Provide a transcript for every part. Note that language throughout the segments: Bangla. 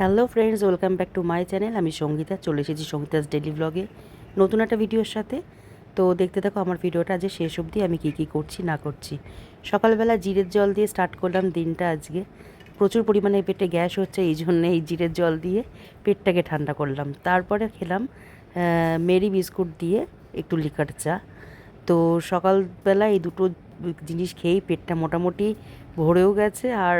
Hello friends, welcome back to my channel. আমি সঙ্গীতা, চলে এসেছি সঙ্গীতাস ডেলি ব্লগে নতুন একটা ভিডিওর সাথে। তো দেখতে থাকো আমার ভিডিওটা আজকে শেষ অবধি, আমি কী কী করছি, না করছি। সকালবেলা জিরের জল দিয়ে স্টার্ট করলাম দিনটা আজকে। প্রচুর পরিমাণে পেটে গ্যাস হচ্ছে, এই জন্যে এই জিরের জল দিয়ে পেটটাকে ঠান্ডা করলাম। তারপরে খেলাম মেরি বিস্কুট দিয়ে একটু লিকার চা। তো সকালবেলা এই দুটো জিনিস খেয়েই পেটটা মোটামুটি ভরেও গেছে, আর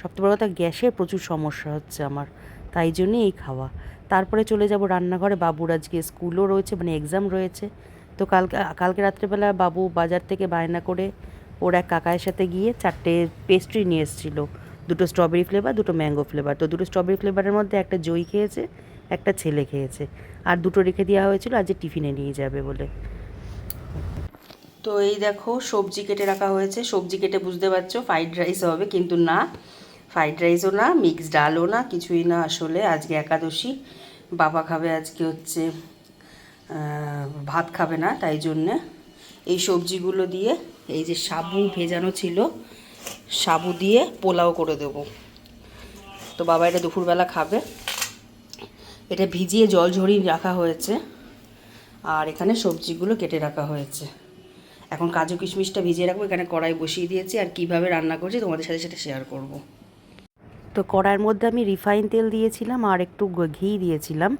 সবথেকে বড় কথা গ্যাসের প্রচুর সমস্যা হচ্ছে আমার, তাই জন্যে এই খাওয়া। তারপরে চলে যাব রান্নাঘরে, বাবুর আজকে স্কুলও রয়েছে মানে এক্সাম রয়েছে। তো কালকে কালকে রাত্রেবেলা বাবু বাজার থেকে বায়না করে ওর এক কাকায়ের সাথে গিয়ে চারটে পেস্ট্রি নিয়ে এসেছিল। দুটো স্ট্রবেরি ফ্লেভার দুটো ম্যাঙ্গো ফ্লেভার তো দুটো স্ট্রবেরি ফ্লেভারের মধ্যে একটা জই খেয়েছে, একটা ছেলে খেয়েছে। আর দুটো রেখে দেওয়া হয়েছিল আজ টিফিনে নিয়ে যাবে বলে। তো এই দেখো, সবজি কেটে রাখা হয়েছে। সবজি কেটে বুঝতে পারছ ফ্রাইড রাইস হবে, কিন্তু না। ফ্রাইড রাইসও না মিক্স ডালও না, কিছুই না আসলে। আজকে একাদশী, বাবা খাবে আজকে হচ্ছে ভাত খাবে না, তাই জন্যে এই সবজিগুলো দিয়ে, এই যে সাবু ভেজানো ছিল, সাবু দিয়ে পোলাও করে দেবো। তো বাবা এটা দুপুরবেলা খাবে। এটা ভিজিয়ে জল ঝরিয়ে রাখা হয়েছে, আর এখানে সবজিগুলো কেটে রাখা হয়েছে। এখন কাজু কিশমিশটা ভিজিয়ে রাখব, এখানে কড়াই বসিয়ে দিয়েছি, আর কীভাবে রান্না করছি তোমাদের সাথে সেটা শেয়ার করব। তো কড়াইয়ের মধ্যে আমি রিফাইন তেল দিয়েছিলাম আর একটু ঘি দিয়েছিলাম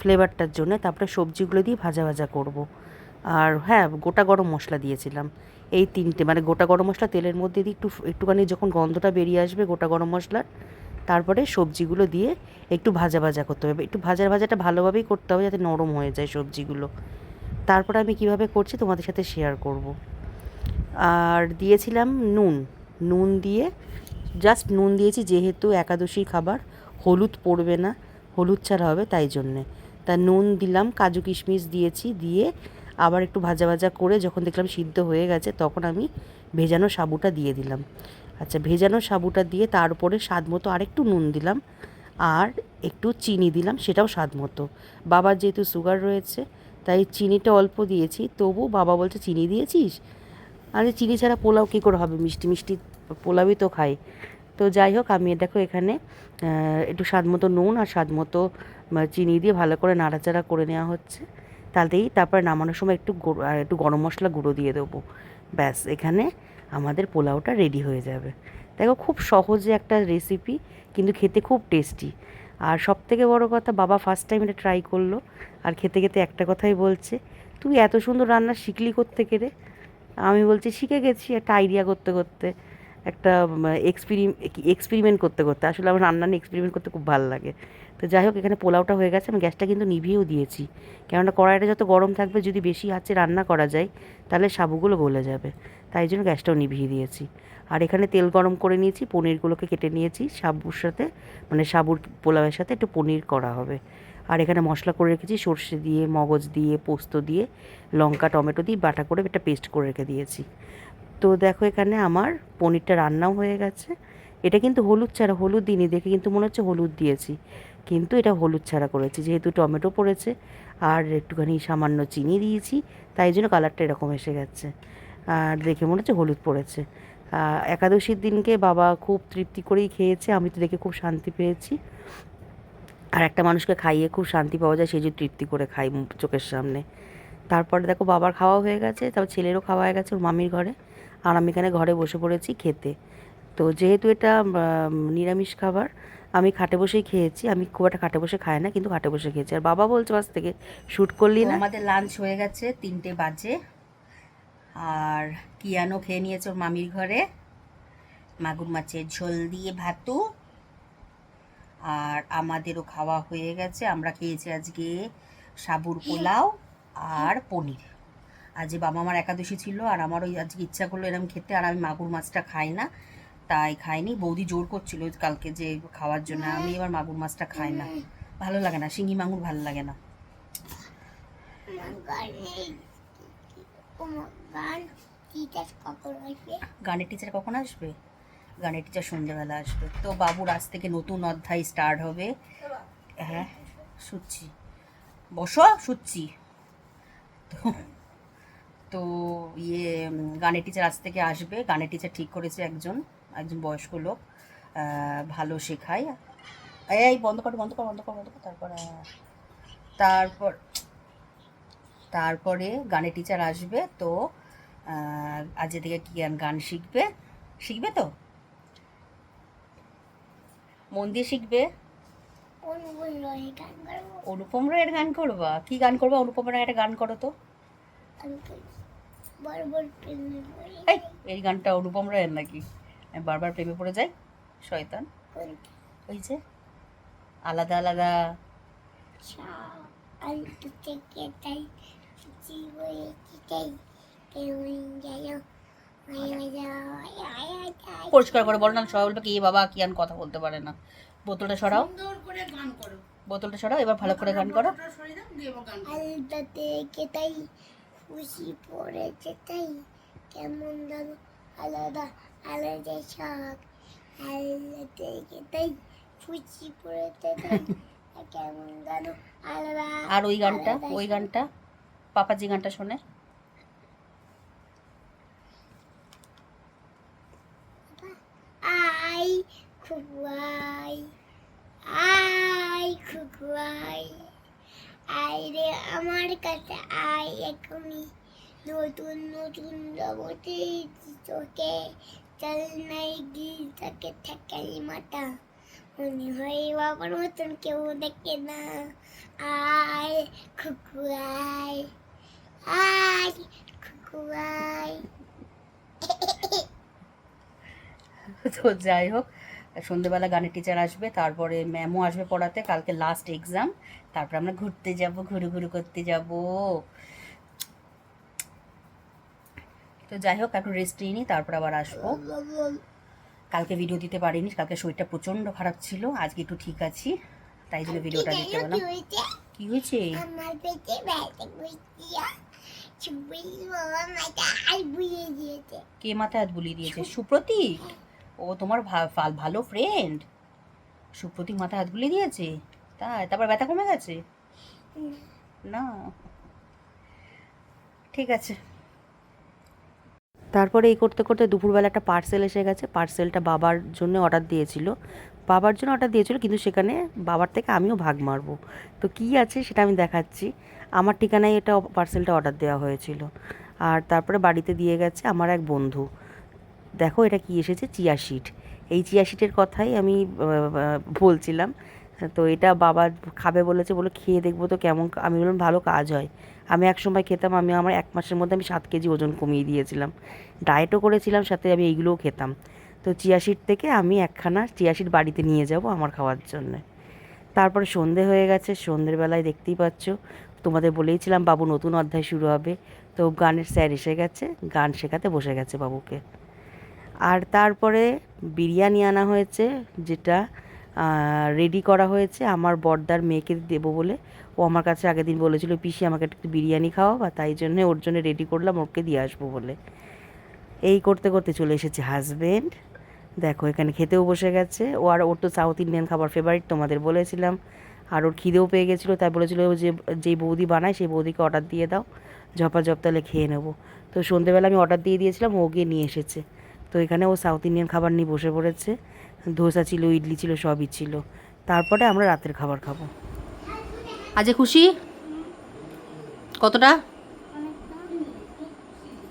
ফ্লেভারটার জন্য। তারপরে সবজিগুলো দিয়ে ভাজা ভাজা করব। আর হ্যাঁ গোটা গরম মশলা দিয়েছিলাম। এই তিনটে মানে গোটা গরম মশলা তেলের মধ্যে দিয়ে একটু একটুখানি যখন গন্ধটা বেরিয়ে আসবে গোটা গরম মশলার, তারপরে সবজিগুলো দিয়ে একটু ভাজা ভাজা করতে হবে। একটু ভাজা ভাজাটা ভালোভাবেই করতে হবে যাতে নরম হয়ে যায় সবজিগুলো। তারপর আমি কীভাবে করছি তোমাদের সাথে শেয়ার করব। আর দিয়েছিলাম নুন। নুন দিয়ে জাস্ট নুন দিয়েছি, যেহেতু একাদশীর খাবার, হলুদ পড়বে না, হলুদ ছাড়া হবে তাই জন্যে। তা নুন দিলাম, কাজু কিশমিশ দিয়েছি, দিয়ে আবার একটু ভাজা ভাজা করে যখন দেখলাম সিদ্ধ হয়ে গেছে, তখন আমি ভেজানো সাবুটা দিয়ে দিলাম। আচ্ছা ভেজানো সাবুটা দিয়ে তার উপরে স্বাদ মতো আরেকটু নুন দিলাম, আর একটু চিনি দিলাম, সেটাও স্বাদ মতো। বাবার যেহেতু সুগার রয়েছে, তাই চিনিটা অল্প দিয়েছি, তবু বাবা বলছে, চিনি দিয়েছিস? আরে, চিনি ছাড়া পোলাও কী করে হবে? মিষ্টি মিষ্টি পোলাওই তো খাই। তো যাই হোক, আমি দেখো এখানে একটু স্বাদ মতো নুন আর স্বাদ মতো চিনি দিয়ে ভালো করে নাড়াচাড়া করে নেওয়া হচ্ছে। তাতেই তারপর নামানোর সময় একটু একটু গরম মশলা গুঁড়ো দিয়ে দেবো। ব্যাস, এখানে আমাদের পোলাওটা রেডি হয়ে যাবে। দেখো খুব সহজে একটা রেসিপি কিন্তু খেতে খুব টেস্টি আর সব থেকে বড় কথা, বাবা ফার্স্ট টাইম এটা ট্রাই করল, আর খেতে খেতে একটা কথাই বলছে, তুই এত সুন্দর রান্না শিখলি করতে কেড়ে আমি বলছি, শিখে গেছি, একটা আইডিয়া করতে করতে। একটা এক্সপেরিমেন্ট করতে করতে। আসলে আমার রান্না নিয়ে এক্সপেরিমেন্ট করতে খুব ভালো লাগে। তো যাই হোক, এখানে পোলাওটা হয়ে গেছে। আমি গ্যাসটা কিন্তু নিভিয়েও দিয়েছি। কেননা কড়াইটা যত গরম থাকবে, যদি বেশি আঁচে রান্না করা যায়, তাহলে সাবুগুলো গলে যাবে। তাই জন্য গ্যাসটাও নিভিয়ে দিয়েছি। আর এখানে তেল গরম করে নিয়েছি, পনিরগুলোকে কেটে নিয়েছি। সাবুর সাথে মানে সাবুর পোলাওয়ের সাথে একটু পনির করা হবে। আর এখানে মশলা করে রেখেছি, সর্ষে দিয়ে, মগজ দিয়ে, পোস্ত দিয়ে, লঙ্কা, টমেটো দিয়ে বাটা করে একটা পেস্ট করে রেখে দিয়েছি। তো দেখো এখানে আমার পনিরটা রান্নাও হয়ে গেছে। এটা কিন্তু হলুদ ছাড়া, হলুদ দিইনি, দেখে কিন্তু মনে হচ্ছে হলুদ দিয়েছি। কিন্তু এটা হলুদ ছাড়া করেছি, যেহেতু টমেটো পড়েছে আর একটুখানি সামান্য চিনি দিয়েছি, তাই জন্য কালারটা এরকম এসে গেছে। আর দেখে মনে হচ্ছে হলুদ পড়েছে। একাদশীর দিনকে বাবা খুব তৃপ্তি করেই খেয়েছে, আমি তো দেখে খুব শান্তি পেয়েছি। আর একটা মানুষকে খাইয়ে খুব শান্তি পাওয়া যায়, সেই যে তৃপ্তি করে খাই চোখের সামনে। তারপরে দেখো বাবার খাওয়া হয়ে গেছে, তারপর ছেলেরও খাওয়া হয়ে গেছে ওর মামির ঘরে। আর আমি এখানে ঘরে বসে পড়েছি খেতে। তো যেহেতু এটা নিরামিষ খাবার, আমি খাটে বসেই খেয়েছি। আমি খুব একটা খাটে বসে খাই না, কিন্তু খাটে বসে খেয়েছি। আর বাবা বলছে বাস থেকে শ্যুট করলি না? আমাদের লাঞ্চ হয়ে গেছে তিনটে বাজে। আর কিয়ানো খেয়ে নিয়েছে ওর মামির ঘরে। মাগুর মাছের ঝোল দিয়ে ভাতু। আর আমাদেরও খাওয়া হয়ে গেছে। আমরা খেয়েছি আজকে সাবুর পোলাও আর পনির। আজ বাবা আমার একাদশী ছিল আর আমার ওই আজকে ইচ্ছা করল এরকম খেতে, আর আমি মাগুর মাছটা খাই না, তাই খাইনি। বৌদি জোর করছিল কালকে যে খাওয়ার জন্য, আমি এবার মাগুর মাছটা খাই না। ভালো লাগে না, শিঙি মাগুর ভালো লাগে না। গানের টিচার কখন আসবে? গানের টিচার সন্ধ্যেবেলা আসবে। তো বাবুর আজ থেকে নতুন অধ্যায় স্টার্ট হবে। হ্যাঁ শুচ্ছি। বসো, শুচ্ছি। তো তো ইয়ে গানের টিচার আজ থেকে আসবে। গানের টিচার ঠিক করেছে একজন একজন বয়স্ক লোক। ভালো শেখায়। এই বন্ধ কর বন্ধ কর বন্ধ কর বন্ধ কর। তারপর। তারপর তারপরে গানের টিচার আসবে তো আজ থেকে কি গান গান শিখবে? শিখবে তো? মন দিয়ে শিখবে? অনুপম রায়ের গান করবা? কি গান করবা? অনুপম রায়ের একটা গান করো তো। এই গানটা অনুপম রায়ের নাকি? আমি বারবার প্রেমে পড়ে যাই। শয়তান। ওই যে আলাদা আলাদা। পরিষ্কার করে বলো না সবাই বলবে কি এ বাবা কি আন কথা বলতে পারে না। বোতলটা সরাও। বোতলটা সরাও এবার ভালো করে গান করো। খুশি পড়েছে তাই কেমন যেন আলাদা আলাদা শাক থেকে তাই খুশি পড়েছে তাই কেমন যেন আলাদা আর ওই গানটা ওই গানটা? পাপাজি গানটা শোনে। আই খুকুয়াই আই খুকুয়াই আই রে আমার কাছে আই এখনই। নতুন নতুন জগতে চোখে চল নাই গিয়ে থাকালি মাথা। মনে হয় বাবার মতন কেউ দেখে না। আই খুকুয়াই আই খুকুয়াই তো যাই হোক সন্ধেবেলা গানের টিচার আসবে তারপরে ম্যামও আসবে পড়াতে কালকে লাস্ট এক্সাম তারপর আমরা ঘুরতে যাব ঘুরু ঘুরু করতে যাব। তো যাই হোক একটু রেস্ট নিই তারপর আবার আসব। কালকে ভিডিও দিতে পারিনি কালকে শরীরটা প্রচণ্ড খারাপ ছিল আজকে একটু ঠিক আছি তাই জন্য ভিডিওটা দিতে পারলাম কি হয়েছে? আমার পেটে ব্যথা কে মাথায় হাত বুলিয়ে দিয়েছে? সুপ্রতীক? ও তোমার ভালো ফ্রেন্ড সুপ্রতীক মাথায় হাত বুলিয়ে দিয়েছে? তাই? তারপর ব্যথা কমে গেছে? না। ঠিক আছে। তারপরে এই করতে করতে দুপুরবেলা একটা পার্সেল এসে গেছে। পার্সেলটা বাবার জন্য অর্ডার দিয়েছিল। বাবার জন্য অর্ডার দিয়েছিল, কিন্তু সেখানে বাবার থেকে আমিও ভাগ মারবো। তো কি আছে সেটা আমি দেখাচ্ছি। আমার ঠিকানায় এটা পার্সেলটা অর্ডার দেওয়া হয়েছিল। আর তারপরে বাড়িতে দিয়ে গেছে আমার এক বন্ধু। দেখো এটা কি এসেছে? চিয়া শিট এই চিয়া শিটের কথাই আমি বলছিলাম। তো এটা বাবা খাবে বলেছে, বলে খেয়ে দেখব তো কেমন আমি বললাম, ভালো কাজ হয়। আমি এক সময় খেতাম, আমি আমার এক মাসের মধ্যে আমি সাত কেজি ওজন কমিয়ে দিয়েছিলাম। ডায়েটও করেছিলাম, সাথে আমি এইগুলোও খেতাম। তো চিয়া শিট থেকে আমি একখানা চিয়া শিট বাড়িতে নিয়ে যাব আমার খাওয়ার জন্য। তারপরে সন্ধে হয়ে গেছে সন্ধ্যের বেলায় দেখতেই পাচ্ছ, তোমাদের বলেইছিলাম, বাবু, নতুন অধ্যায় শুরু হবে। তো গানের স্যার এসে গেছে, গান শেখাতে বসে গেছে বাবুকে। আর তারপরে বিরিয়ানি আনা হয়েছে, যেটা রেডি করা হয়েছে আমার বর্দার মেয়েকে দেবো বলে। ও আমার কাছে আগের দিন বলেছিল, পিসি, আমাকে একটু বিরিয়ানি খাওয়াবা। তাই জন্য ওর জন্য রেডি করলাম, ওকে দিয়ে আসব বলে। এই করতে করতে চলে এসেছে হাজবেন্ড দেখো, এখানে খেতেও বসে গেছে। ও আর ওর তো সাউথ ইন্ডিয়ান খাবার ফেভারিট তোমাদের বলেছিলাম। আর ওর খিদেও পেয়ে গেছিল, তাই বলেছিল যে যেই বৌদি বানায়, সেই বৌদিকে অর্ডার দিয়ে দাও। ঝপাঝপ তাহলে খেয়ে নেব। তো সন্ধেবেলা আমি অর্ডার দিয়ে দিয়েছিলাম, ও গিয়ে নিয়ে এসেছে। তো এখানে ও সাউথ ইন্ডিয়ান খাবার নিয়ে বসে পড়েছে। ধোসা ছিল ইডলি ছিল সবই ছিল। তারপরে আমরা রাতের খাবার খাব। আজকে খুশি? কতটা?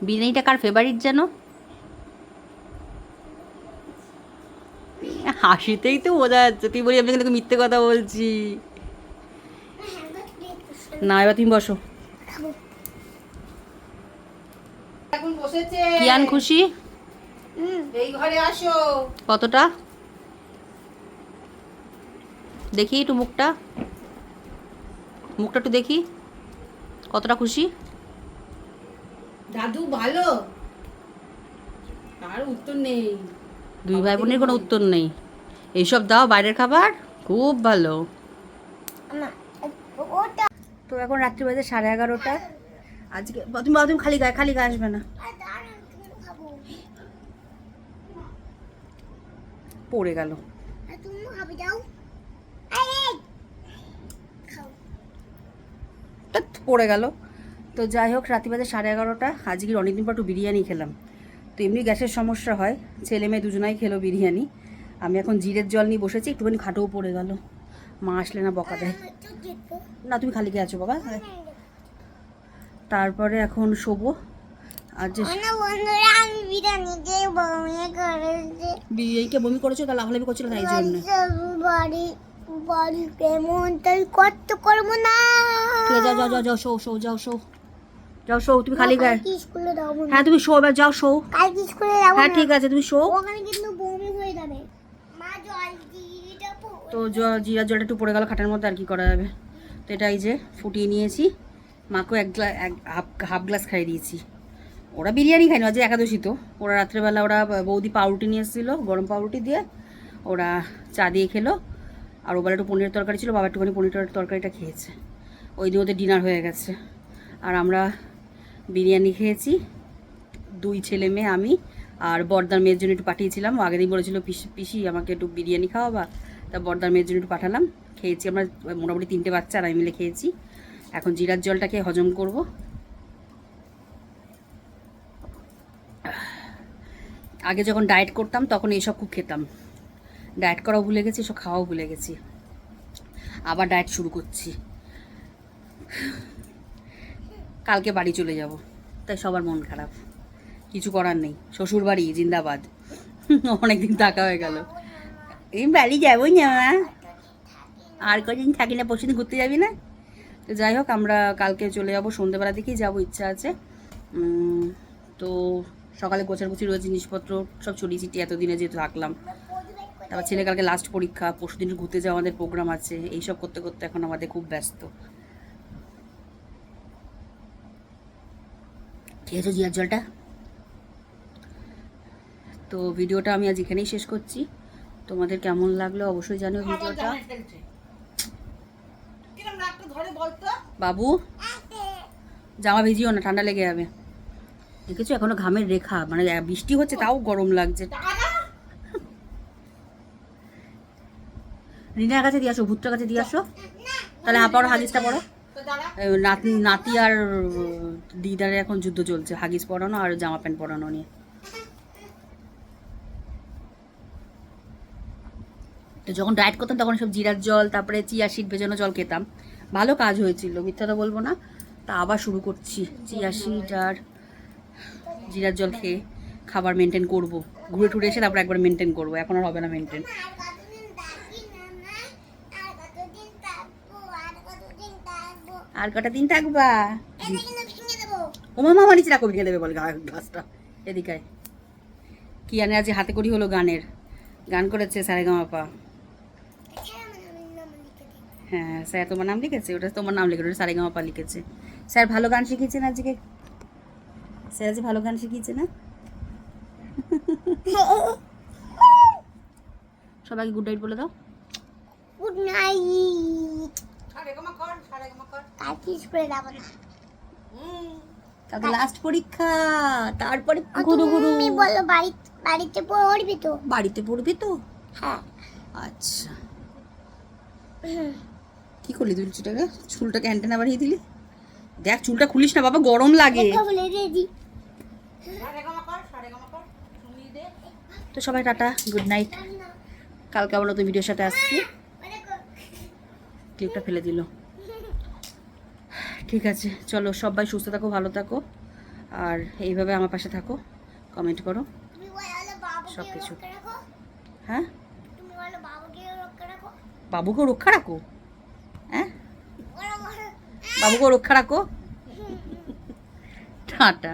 বিরিয়ানিটা কার ফেভারিট যেন? হাসিতেই তো বোঝা যাচ্ছে। তুই বলি আমি কিন্তু মিথ্যে কথা বলছি। না এবার তুমি বসো। কিয়ান খুশি? এই ঘরে আসো। কতটা? দেখি একটু মুখটা। মুখটা একটু দেখি। কতটা খুশি? দাদু ভালো? আর উত্তর নেই। দুই ভাই বোনের কোনো উত্তর নেই। এইসব দাও বাইরের খাবার? খুব ভালো। তো এখন রাত্রি বাজে সাড়ে এগারোটা। আজকে তুমি তুমি খালি গায়ে খালি গায়ে আসবে না খাব পড়ে গেল। পড়ে গেল। তো যাই হোক রাত্রি বাজে সাড়ে এগারোটা। আজকে অনেকদিন পর একটু বিরিয়ানি খেলাম। তো এমনি গ্যাসের সমস্যা হয়। ছেলে মেয়ে দুজনাই খেলো বিরিয়ানি। আমি এখন জিরের জল নিয়ে বসেছি একটুখানি খাটেও পড়ে গেল। মা আসলে না বকা দেয়। না তুমি খালি কে আছো বাবা? তারপরে এখন শোবো। আর যে এইটা বমি করেছ? তাহলে লাফালাফি করছিল তাই জন্য। বাড়ি বাড়ি কেমন? তাই কষ্ট করব না। ঠিক যাও যাও যাও যাও শো শো যাও শো। যাও শো তুমি খালি গায়ে। হ্যাঁ তুমি শো এবার যাও শো। কালকে স্কুলে যাব হ্যাঁ ঠিক আছে তুমি শো। ওখানে কিন্তু বমি হয়ে যাবে। মা জল তো জ- জিরার জলটা একটু পড়ে গেল খাটের মধ্যে আর কি করা যাবে। তো এটা এই যে ফুটিয়ে নিয়েছি। মাকেও এক গ্লাস এক হাফ হাফ গ্লাস খাইয়ে দিয়েছি। ওরা বিরিয়ানি খায়নি আজ একাদশী তো। ওরা রাত্রেবেলা ওরা বৌদি পাউরুটি নিয়ে এসেছিল, গরম পাউরুটি দিয়ে। ওরা চা দিয়ে খেলো। আর ওবেলা একটু পনিরের তরকারি ছিল, বাবা একটুখানি পনিরের তরকারিটা খেয়েছে। ওই দিন ওদের ডিনার হয়ে গেছে। আর আমরা বিরিয়ানি খেয়েছি। দুই ছেলে মেয়ে, আমি আর বর্দার মেয়ের জন্য একটু পাঠিয়েছিলাম। আগের দিন বলেছিল, পিসি পিসি, আমাকে একটু বিরিয়ানি খাওয়াবা? তা বর্দার মেয়ের জন্য একটু পাঠালাম। খেয়েছি আমরা মোটামুটি তিনটে বাচ্চা, আর আমি মিলে খেয়েছি। এখন জিরার জলটাকে হজম করব। আগে যখন ডায়েট করতাম, তখন এইসব খুব খেতাম। ডায়েট করাও ভুলে গেছি সব খাওয়াও ভুলে গেছি। আবার ডায়েট শুরু করছি। কালকে বাড়ি চলে যাব, তাই সবার মন খারাপ। কিছু করার নেই শ্বশুর বাড়ি জিন্দাবাদ। অনেকদিন থাকা হয়ে গেল। এই বাড়ি যাব না আর কদিন থাকি না পরশু দিন ঘুরতে যাবি না? তো যাই হোক, আমরা কালকে চলে যাব সন্ধ্যেবেলা দিকেই যাব, ইচ্ছা আছে। তো সকালে গোছার গোছাগুছি রয়েছে জিনিসপত্র সব ছড়িয়ে ছিটিয়ে এতদিনে যেহেতু থাকলাম। তারপর ছেলে কালকে লাস্ট পরীক্ষা পরশু দিন ঘুরতে যাওয়া আমাদের প্রোগ্রাম আছে এইসব করতে করতে এখন আমাদের খুব ব্যস্ত। খেয়েছো জিয়ার জলটা? তো ভিডিওটা আমি আজ এখানেই শেষ করছি। তোমাদের কেমন লাগল অবশ্যই জানিও ভিডিওটা। বাবু জামা ভিজিও না ঠান্ডা লেগে যাবে। দেখেছ? এখনও ঘামের রেখা। মানে বৃষ্টি হচ্ছে তাও গরম লাগছে। রিনার কাছে দিয়ে আসো ভুট্টার কাছে দিয়ে আসো। তাহলে হাঁপাওয়ার হাগিসটা পড়ো। নাতি নাতি আর উম, দিদারের এখন যুদ্ধ চলছে। হাগিস পরানো আর জামা প্যান্ট পরানো নিয়ে। তো যখন ডায়েট করতাম তখন সব জিরার জল তারপরে চিয়া সিড ভেজানো জল খেতাম। ভালো কাজ হয়েছিল মিথ্যা তো বলব না। তা আবার শুরু করছি। চিয়া সিড আর জিরার জল খেয়ে খাবার মেনটেন করব। ঘুরে টুরে এসে তারপর একবার মেনটেন করব। এখন আর হবে না মেনটেন আর কটা দিন থাকবা? ও মামা আমার নিচে রাখো, ভেঙে দেবে বলে গ্লাসটা এদিকে। কি আনে আজ হাতে করি হলো গানের। গান করেছে সারেগামাপা হ্যাঁ স্যার তোমার নাম লিখেছে? ওটা তোমার নাম লিখেছে ওটা সারে সারেগামাপা লিখেছে। স্যার ভালো গান শিখিয়েছেন আজকে? স্যার আজ ভালো গান শিখিয়েছে না? সবাইকে গুড নাইট বলে দাও। গুড নাইট কালকে স্কুলে যাব না। কালকে লাস্ট পরীক্ষা তারপরে গুরু গুরু তুমি বলো বাড়ি বাড়িতে পড়বি তো? বাড়িতে পড়বি তো? হ্যাঁ। আচ্ছা। কি করলি তুই চুলটাকে চুলটাকে অ্যান্টেনা বাড়িয়ে দিলি? দেখ চুলটা খুলিস না বাবা গরম লাগে। তো সবাই টাটা, গুড নাইট। কালকে আবার নতুন ভিডিওর সাথে আসছি। ক্লিপটা ফেলে দিল। ঠিক আছে, চলো সবাই সুস্থ থাকো, ভালো থাকো। আর এইভাবে আমার পাশে থাকো কমেন্ট করো। সব রাখো হ্যাঁ? বাবুকেও রক্ষা রাখো। হ্যাঁ? বাবুকেও রক্ষা রাখো। টাটা।